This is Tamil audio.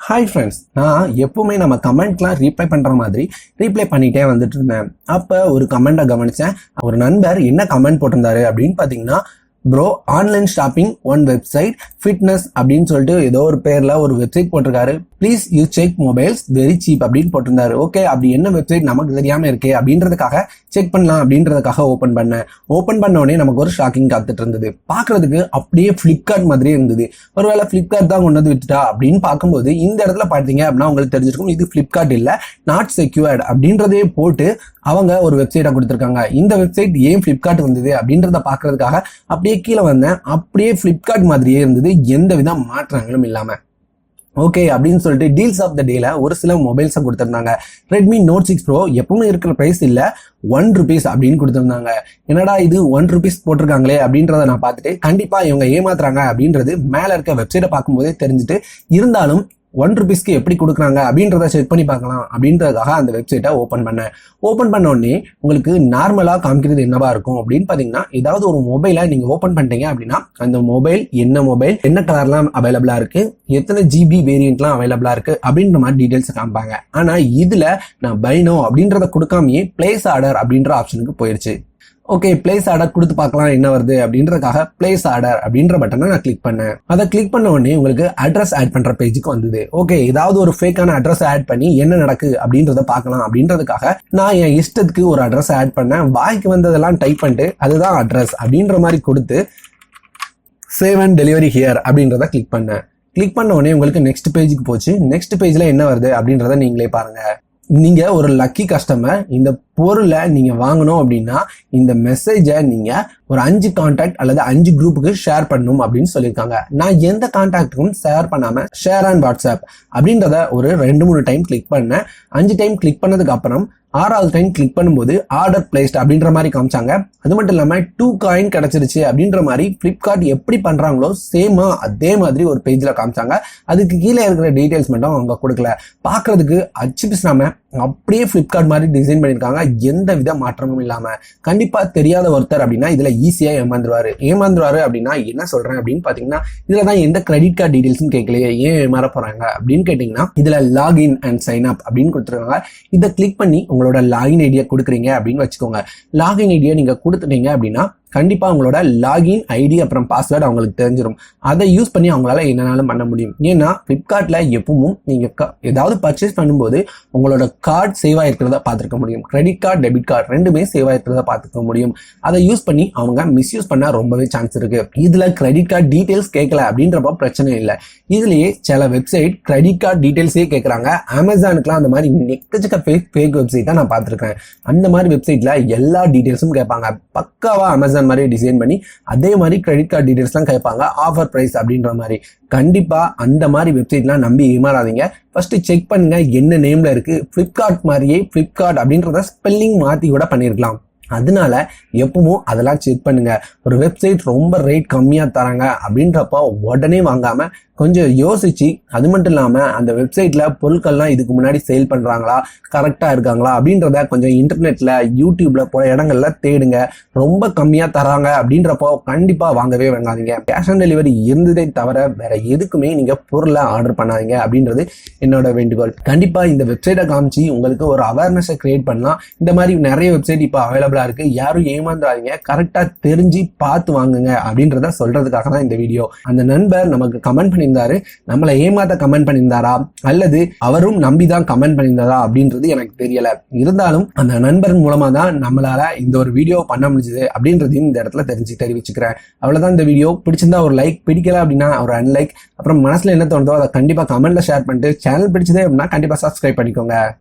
ஹாய் ஃப்ரெண்ட்ஸ் நான் எப்போவுமே நம்ம கமெண்ட்லாம் ரீப்ளை பண்ணுற மாதிரி ரீப்ளை பண்ணிகிட்டே வந்துட்டு இருந்தேன். அப்போ ஒரு கமெண்ட்டை கவனித்தேன் ஒரு நண்பர் என்ன கமெண்ட் போட்டிருந்தாரு அப்படின்னு பார்த்தீங்கன்னா bro online shopping one website fitness அப்படின்னு சொல்லிட்டு ஏதோ ஒரு பேரில் ஒரு வெப்சைட் போட்டிருக்காரு. Please you check mobiles very cheap அப்படின்னு போட்டிருந்தாரு. ஓகே அப்படி என்ன வெப்சைட் நமக்கு தெரியாமல் இருக்கே அப்படின்றதுக்காக செக் பண்ணலாம் அப்படின்றதுக்காக ஓப்பன் பண்ணேன். ஓப்பன் பண்ண உடனே நமக்கு ஒரு ஷாக்கிங் காத்துட்டு இருந்தது. பார்க்கறதுக்கு அப்படியே ஃப்ளிப்கார்ட் மாதிரியே இருந்தது. ஒருவேளை ஃப்ளிப்கார்ட் தான் கொண்டு வந்து விட்டுட்டா அப்படின்னு பார்க்கும்போது இந்த இடத்துல பார்த்தீங்க அப்படின்னா உங்களுக்கு தெரிஞ்சிருக்கும் இது ஃப்ளிப்கார்ட் இல்லை நாட் செக்யூர்ட் அப்படின்றதே போட்டு அவங்க ஒரு வெப்சைட்டை கொடுத்துருக்காங்க. இந்த வெப்சைட் ஏன் ஃப்ளிப்கார்ட் வந்தது அப்படின்றத பார்க்கறதுக்காக அப்படியே கீழே வந்தேன். அப்படியே ஃப்ளிப்கார்ட் மாதிரியே இருந்தது. எந்த வித மாற்றங்களும் இல்லாமல் ஓகே அப்படின்னு சொல்லிட்டு டீல்ஸ் ஆஃப் த டேல ஒரு சில மொபைல்ஸை கொடுத்துருந்தாங்க. ரெட்மி நோட் சிக்ஸ் ப்ரோ எப்பவுமே இருக்கிற ப்ரைஸ் இல்லை. ஒன் ருபீஸ் அப்படின்னு கொடுத்துருந்தாங்க. என்னடா இது? ஒன் ருபீஸ் போட்டிருக்காங்களே அப்படின்றத நான் பார்த்துட்டு கண்டிப்பாக இவங்க ஏமாத்துறாங்க அப்படின்றது மேலே இருக்க வெப்சைட்டை பார்க்கும்போதே தெரிஞ்சுட்டு இருந்தாலும் ஒன் ருபீஸ்க்கு எப்படி கொடுக்குறாங்க அப்படின்றத செக் பண்ணி பார்க்கலாம் அப்படின்றதுக்காக அந்த வெப்சைட்டை ஓப்பன் பண்ணேன். ஓப்பன் பண்ண உடனே உங்களுக்கு நார்மலாக காமிக்கிறது என்னவா இருக்கும் அப்படின்னு பார்த்தீங்கன்னா ஏதாவது ஒரு மொபைலை நீங்கள் ஓப்பன் பண்ணிட்டீங்க அப்படின்னா அந்த மொபைல் என்ன மொபைல் என்ன கலர்லாம் அவைலபிளாக இருக்கு எத்தனை ஜிபி வேரியண்ட்லாம் அவைலபிளாக இருக்கு அப்படின்ற மாதிரி டீட்டெயில்ஸ் காமிப்பாங்க. ஆனால் இதில் நான் பைனோ அப்படின்றத கொடுக்காமயே பிளேஸ் ஆர்டர் அப்படின்ற ஆப்ஷனுக்கு போயிடுச்சு ஓகே பிளேஸ் ஆர்டர் கொடுத்து பார்க்கலாம் என்ன வருது அப்படின்றதுக்காக பிளேஸ் ஆர்டர் அப்படின்ற பட்டனை நான் கிளிக் பண்ணேன். அதை கிளிக் பண்ண உடனே உங்களுக்கு அட்ரஸ் ஆட் பண்ற பேஜுக்கு வந்தது. ஓகே ஏதாவது ஒரு ஃபேக்கான அட்ரஸ் ஆட் பண்ணி என்ன நடக்கு அப்படின்றத பார்க்கலாம் அப்படின்றதுக்காக நான் என் இஷ்டத்துக்கு ஒரு அட்ரஸ் ஆட் பண்ணேன். வாய்க்கு வந்ததெல்லாம் டைப் பண்ணிட்டு அதுதான் அட்ரஸ் அப்படின்ற மாதிரி கொடுத்து சேவ் அண்ட் டெலிவரி ஹியர் அப்படின்றத கிளிக் பண்ணேன். கிளிக் பண்ண உடனே உங்களுக்கு நெக்ஸ்ட் பேஜுக்கு போச்சு. நெக்ஸ்ட் பேஜ்ல என்ன வருது அப்படின்றத நீங்களே பாருங்க. நீங்க ஒரு லக்கி கஸ்டமர் இந்த பொருளை நீங்கள் வாங்கணும் அப்படின்னா இந்த மெசேஜை நீங்கள் ஒரு அஞ்சு கான்டாக்ட் அல்லது அஞ்சு குரூப்புக்கு ஷேர் பண்ணணும் அப்படின்னு சொல்லியிருக்காங்க. நான் எந்த கான்டாக்டுக்கும் ஷேர் பண்ணாமல் ஷேர் அண்ட் வாட்ஸ்அப் அப்படின்றத ஒரு ரெண்டு மூணு டைம் கிளிக் பண்ணேன். அஞ்சு டைம் கிளிக் பண்ணதுக்கு அப்புறம் ஆறாவது டைம் கிளிக் பண்ணும்போது ஆர்டர் பிளேஸ்ட் அப்படின்ற மாதிரி காமிச்சாங்க. அது மட்டும் இல்லாமல் டூ காயின் கிடச்சிருச்சு அப்படின்ற மாதிரி ஃப்ளிப்கார்ட் எப்படி பண்ணுறாங்களோ சேமாக அதே மாதிரி ஒரு பேஜில் காமிச்சாங்க. அதுக்கு கீழே இருக்கிற டீட்டெயில்ஸ் மட்டும் அவங்க கொடுக்கல. பார்க்கறதுக்கு அச்சு பிசாம அப்படியே ஃப்ளிப்கார்ட் மாதிரி டிசைன் பண்ணியிருக்காங்க. எந்த வித மாற்றமும் இல்லாமல் கண்டிப்பாக தெரியாத ஒருத்தர் அப்படின்னா இதில் ஈஸியாக ஏமாந்துருவாரு. ஏமாந்துருவாரு அப்படின்னா என்ன சொல்கிறேன் அப்படின்னு பார்த்தீங்கன்னா இதில் தான் எந்த கிரெடிட் கார்டு டீடைல்ஸும் கேட்கலையே ஏன் ஏமாற போகிறாங்க அப்படின்னு கேட்டிங்கன்னா இதில் லாகின் அண்ட் சைன் அப் அப்படின்னு கொடுத்துருக்காங்க. இதை கிளிக் பண்ணி உங்களோட லாகின் ஐடியா கொடுக்குறீங்க அப்படின்னு வச்சுக்கோங்க. லாகின் ஐடியா நீங்கள் கொடுத்துட்டீங்க அப்படின்னா கண்டிப்பாக உங்களோட லாகின் ஐடி அப்புறம் பாஸ்வேர்டு அவங்களுக்கு தெரிஞ்சிடும் அதை யூஸ் பண்ணி அவங்களால என்னனாலும் பண்ண முடியும். ஏன்னா ஃப்ளிப்கார்ட்டில் எப்பவும் நீங்கள் க- ஏதாவது பர்ச்சேஸ் பண்ணும்போது உங்களோட கார்டு சேவ் ஆயிருக்கிறத பார்த்துருக்க முடியும். கிரெடிட் கார்டு டெபிட் கார்டு ரெண்டுமே சேவ் ஆயிருக்கிறத பார்த்துக்க முடியும். அதை யூஸ் பண்ணி அவங்க மிஸ்யூஸ் பண்ண ரொம்பவே சான்ஸ் இருக்குது இதில் கிரெடிட் கார்டு டீட்டெயில்ஸ் கேட்கல அப்படின்றப்ப பிரச்சனை இல்லை. இதுலேயே சில வெப்சைட் கிரெடிட் கார்டு டீட்டெயில்ஸே கேட்குறாங்க அமேசானுக்குலாம் அந்த மாதிரி நெக்கச்சக்க ஃபேக் ஃபேக் தான் நான் பார்த்துருக்கேன். அந்த மாதிரி வெப்சைட்டில் எல்லா டீட்டெயில்ஸும் கேட்பாங்க. பக்காவாக அமேசான் மாதிரி டிசைன் பண்ணி அதே மாதிரி கிரெடிட் கார்டு டீடைல்ஸ்லாம் கேட்பாங்க ஆஃபர் பிரைஸ் அப்படின்ற மாதிரி. கண்டிப்பா அந்த மாதிரி வெப்சைட்லாம் நம்பி ஏமாறாதீங்க. ஃபர்ஸ்ட் செக் பண்ணுங்க என்ன நேம்ல இருக்கு ஃப்ளிப்கார்ட் மாதிரியே ஃப்ளிப்கார்ட் அப்படின்றத ஸ்பெல்லிங் மாற்றி கூட பண்ணிருக்கலாம். அதனால எப்பவும் அதெல்லாம் செக் பண்ணுங்க. ஒரு வெப்சைட் ரொம்ப ரேட் கம்மியாக தராங்க அப்படின்றப்போ உடனே வாங்காம கொஞ்சம் யோசிச்சு அது மட்டும் இல்லாமல் அந்த வெப்சைட்ல பொருட்கள்லாம் இதுக்கு முன்னாடி சேல் பண்றாங்களா கரெக்டாக இருக்காங்களா அப்படின்றத கொஞ்சம் இன்டர்நெட்ல யூடியூப்ல போல இடங்கள்ல தேடுங்க. ரொம்ப கம்மியாக தராங்க அப்படின்றப்போ கண்டிப்பாக வாங்கவே வேண்டாதீங்க கேஷ் ஆன் டெலிவரி இருந்ததே தவிர வேற எதுக்குமே நீங்க பொருளை ஆர்டர் பண்ணாதீங்க அப்படின்றது என்னோட வேண்டுகோள். கண்டிப்பாக இந்த வெப்சைட்டை காமிச்சு உங்களுக்கு ஒரு அவேர்னஸை கிரியேட் பண்ணலாம். இந்த மாதிரி நிறைய வெப்சைட் இப்போ அவைலபிள் இருக்கு. யாரும் ஏமாந்துடாதீங்க கரெக்டா தெரிஞ்சு பார்த்து வாங்குங்க அப்படின்றத சொல்றதுக்காக தான் இந்த வீடியோ அந்த நண்பர் நமக்கு கமெண்ட் பண்ணியிருந்தாரு. நம்மளை ஏமாத்த கமெண்ட் பண்ணியிருந்தாரா? அல்லது அவரும் நம்பி தான் கமெண்ட் பண்ணியிருந்தாரா அப்படின்றது எனக்கு தெரியல. இருந்தாலும் அந்த நண்பரின் மூலமா தான் நம்மளால இந்த ஒரு வீடியோ பண்ண முடிஞ்சது அப்படின்றதையும் இந்த இடத்துல தெரிஞ்சு தெரிவிச்சுக்கிறேன். அவ்வளவுதான் இந்த வீடியோ பிடிச்சிருந்தா ஒரு லைக் பிடிக்கல அப்படின்னா ஒரு அன்லைக் அப்புறம் மனசுல என்ன தோணுதோ அதை கண்டிப்பா கமெண்ட்ல ஷேர் பண்ணிட்டு சேனல் பிடிச்சதே அப்படின்னா கண்டிப்பா சப்ஸ்கிரைப் பண்ணிக்கோங்க.